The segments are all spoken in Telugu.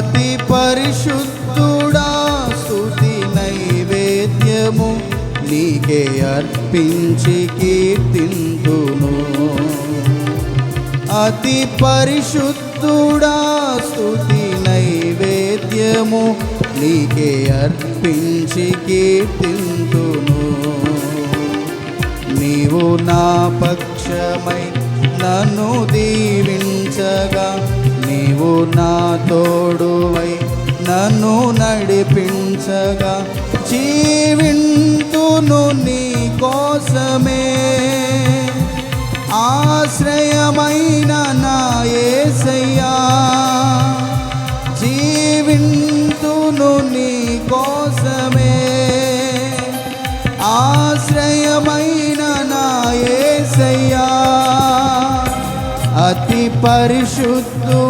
అతి పరిశుద్ధుడా స్థుతి నైవేద్యము నీకే అర్పించి కీర్తింతును అతి పరిశుద్ధుడా స్థుతి నైవేద్యము నీకే అర్పించి కీర్తింతును నీవు నా పక్షమై నన్ను దీవించగా నీవు నా తోడువై నన్ను నడిపించగా జీవింతును నీ కోసమే. ఆశ్రయమైన నా ఏసయ్యా జీవింతును నీ కోసమే. ఆశ్రయమైన నా ఏసయ్యా అతి పరిశుద్ధు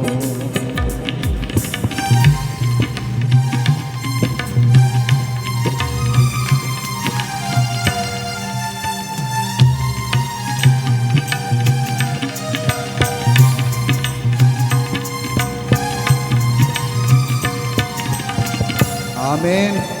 Amen.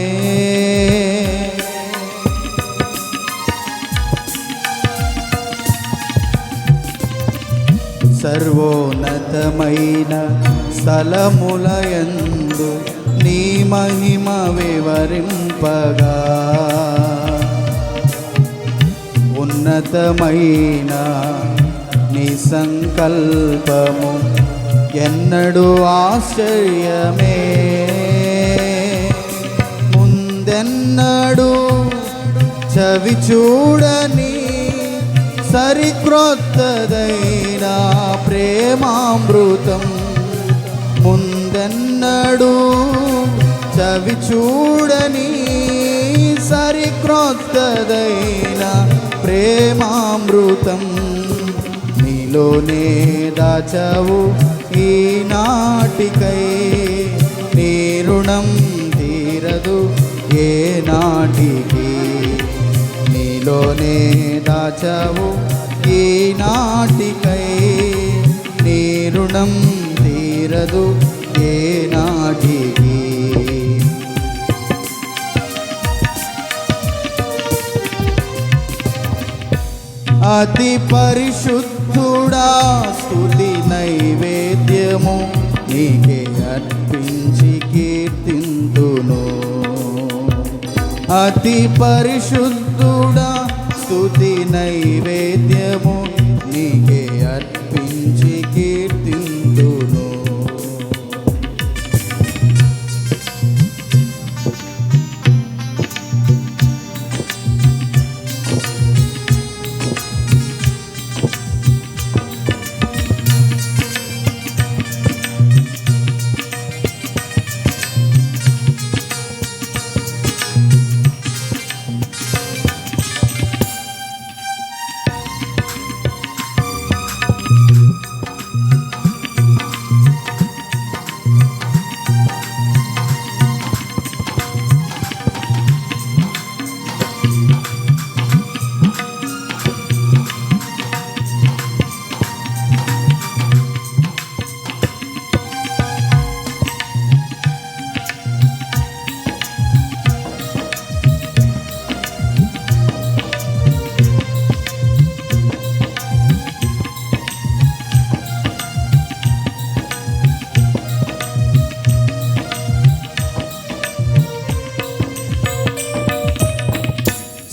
సర్వోన్నతమైన స్థలములయందు నీ మహిమ వివరింపగా. ఉన్నతమైన నీ సంకల్పము ఎన్నడూ ఆశ్చర్యమే. ముందెన్నడూ చవి చూడని సరిక్రొత్తదైన ప్రేమామృతం. ముందన్నడు చవి చూడని సరిక్రొత్తదైన ప్రేమామృతం. నీలోనే దాచవు ఈనాటికై నీ రుణం తీరదు ఏ నాటికి. నీలోనే దాచావు నాటికై. నీ రుణం తీరదు ఏ నాటికి. అతి పరిశుద్ధుడా స్తుతి నైవేద్యము నీకే అర్పించి కీర్తింతును. అతి పరిశుద్ధుడా നൈവേദ്യമോ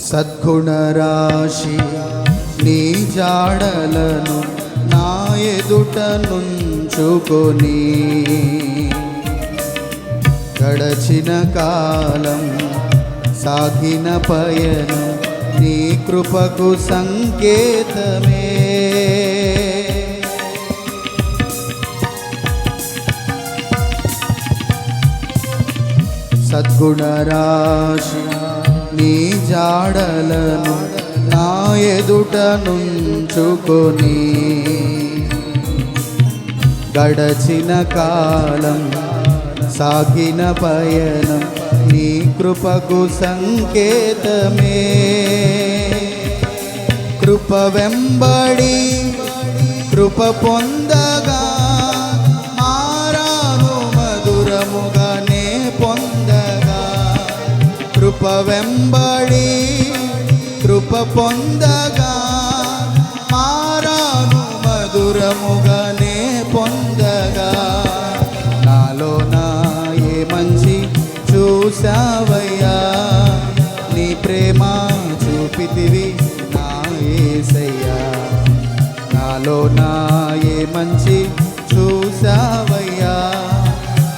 సద్గుణరాశి నీ జాడలను నా ఎదుట నుంచుకొని గడచిన కాలం సాగిన పయనం నీ కృపకు సంకేతమే. సద్గుణరాశి నీ జాడలను నా ఎదుట నుంచుకొని. గడచిన కాలం సాగిన పయనం నీ కృపకు సంకేతమే. కృప వెంబడి కృప పొందగా కృప వెంబడి కృప పొందగా మారాను మధురముగానే పొందగా. నాలో నా ఏ మంచి చూసావయ్యా నీ ప్రేమ చూపితివి నా ఏసయ్యా. నాలో నా ఏ మంచి చూసావయ్యా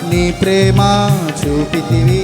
నీ ప్రేమ చూపితివి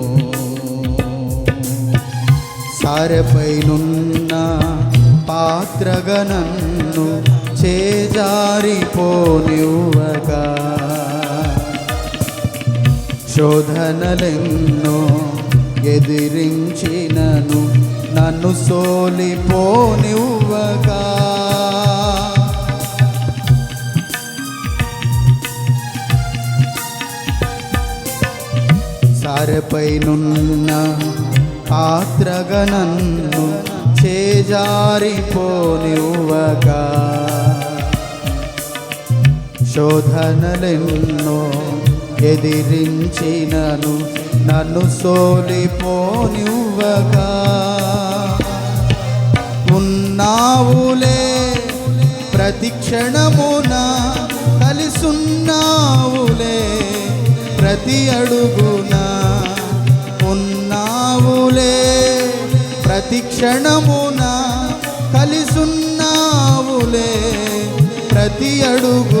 సారపైనున్న పాత్రగా నన్ను చేజారిపోనివ్వక. శోధనలెన్నో ఎదిరించినను నన్ను సోలిపోనివ్వక. సారపైనున్న పాత్రగా నన్ను చేజారిపోనివ్వక శోధనలెన్నో ఎదిరించినను నన్ను సోలిపోనివ్వక ఉన్నావులే ప్రతి క్షణమున కలిసున్నావులే ప్రతి అడుగునా ప్రతి క్షణమునా కలిసున్నావులే. ప్రతి అడుగు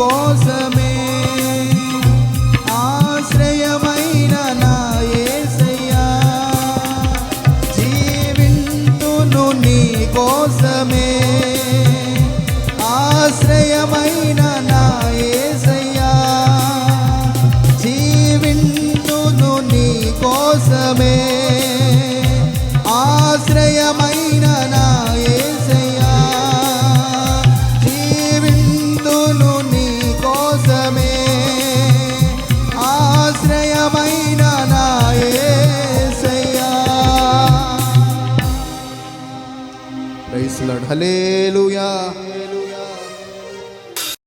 voz. hallelujah.